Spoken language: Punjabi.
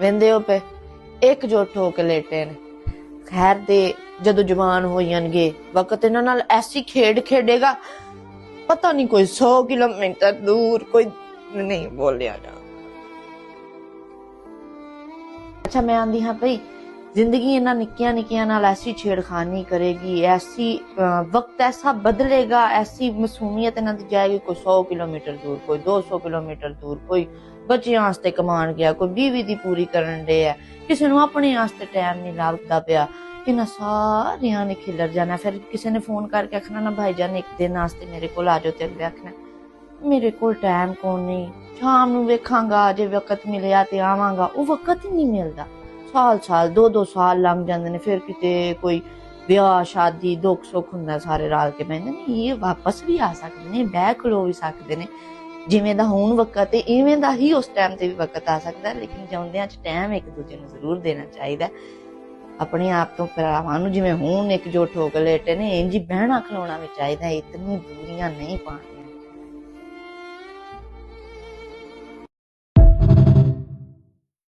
ਵੰਦੇ ਹੋ ਪਏ। ਹੋ ਕੇ ਲੇਟੇ ਨੇ। ਖੈਰ ਦੇ ਜਦੋਂ ਜਵਾਨ ਹੋ ਜਾਣਗੇ, ਵਕਤ ਇਹਨਾਂ ਨਾਲ ਐਸੀ ਖੇਡ ਖੇਡੇਗਾ, ਪਤਾ ਨਹੀਂ ਕੋਈ 100 ਕਿਲੋਮੀਟਰ ਦੂਰ ਕੋਈ ਨਹੀਂ ਬੋਲਿਆ ਜਾ। ਅੱਛਾ, ਮੈਂ ਆਂਦੀ ਹਾਂ ਭਈ ਜ਼ਿੰਦਗੀ ਇਹਨਾਂ ਨਿੱਕੀਆਂ ਨਿੱਕੀਆਂ ਨਾਲ ਐਸੀ ਛੇੜਖਾਨੀ ਕਰੇਗੀ, ਐਸੀ ਵਕਤ ਐਸਾ ਬਦਲੇਗਾ, ਐਸੀ ਮਸੂਮੀਅਤ ਇਹਨਾਂ ਦੀ ਜਾਏਗੀ, ਕੋਈ 100 ਕਿਲੋਮੀਟਰ ਦੂਰ, ਕੋਈ 200 ਕਿਲੋਮੀਟਰ ਦੂਰ, ਕੋਈ ਬੱਚਿਆਂ ਵਾਸਤੇ ਕਮਾਣ ਗਿਆ, ਕੋਈ ਬੀਵੀ ਦੀ ਪੂਰੀ ਕਰਨ ਦੇ ਹੈ ਕਿਸੇ ਨੂੰ ਆਪਣੇ ਵਾਸਤੇ ਟਾਈਮ ਨਹੀਂ ਲੱਗਦਾ ਪਿਆ। ਇਹਨਾਂ ਸਾਰਿਆਂ ਨੇ ਖਿਲਰ ਜਾਣਾ। ਫਿਰ ਕਿਸੇ ਨੇ ਫੋਨ ਕਰਕੇ ਆਖਣਾ, ਨਾ ਭਾਈ ਜਾਨ, ਇੱਕ ਦਿਨ ਵਾਸਤੇ ਮੇਰੇ ਕੋਲ ਆ ਜਾਓ ਤੇ ਅਗਲੇ ਆਖਣਾ, ਮੇਰੇ ਕੋਲ ਟਾਈਮ ਕੋਲ ਨਹੀਂ? ਸ਼ਾਮ ਨੂੰ ਵੇਖਾਂਗਾ, ਜੇ ਵਕਤ ਮਿਲਿਆ ਤੇ ਆਵਾਂਗਾ। ਉਹ ਵਕਤ ਹੀ ਨਹੀਂ ਮਿਲਦਾ। ਸਾਲ ਸਾਲ, ਦੋ ਦੋ ਸਾਲ ਲੰਘ ਜਾਂਦੇ ਨੇ, ਫਿਰ ਕਿਤੇ ਕੋਈ ਵਿਆਹ, ਸ਼ਾਦੀ, ਦੁੱਖ ਸੁੱਖ ਹੁੰਦਾ ਸਾਰੇ ਰਲ ਕੇ ਬੈਠਦੇ ਨੇ, ਇਹ ਵਾਪਸ ਵੀ ਆ ਸਕਦੇ ਨੇ, ਬਹਿ ਖਲੋ ਵੀ ਸਕਦੇ ਨੇ। ਜਿਵੇਂ ਦਾ ਹੁਣ ਵਕਤ ਹੈ, ਇਵੇਂ ਦਾ ਹੀ ਉਸ ਟਾਈਮ ਤੇ ਵੀ ਵਕਤ ਆ ਸਕਦਾ, ਲੇਕਿਨ ਜਿਉਂਦਿਆਂ ਚ ਟਾਈਮ ਇੱਕ ਦੂਜੇ ਨੂੰ ਜ਼ਰੂਰ ਦੇਣਾ ਚਾਹੀਦਾ। ਆਪਣੇ ਆਪ ਤੋਂ ਭਰਾਵਾਂ ਨੂੰ ਜਿਵੇਂ ਹੁਣ ਇੱਕ ਇਕਜੁੱਟ ਹੋ ਕੇ ਲੇਟੇ ਨੇ ਇੰਜ ਹੀ ਬਹਿਣਾ ਖਲੋਣਾ ਵੀ ਚਾਹੀਦਾ, ਇਤਨੀ ਦੂਰੀਆਂ ਨਹੀਂ ਪਾਉਣੀਆਂ।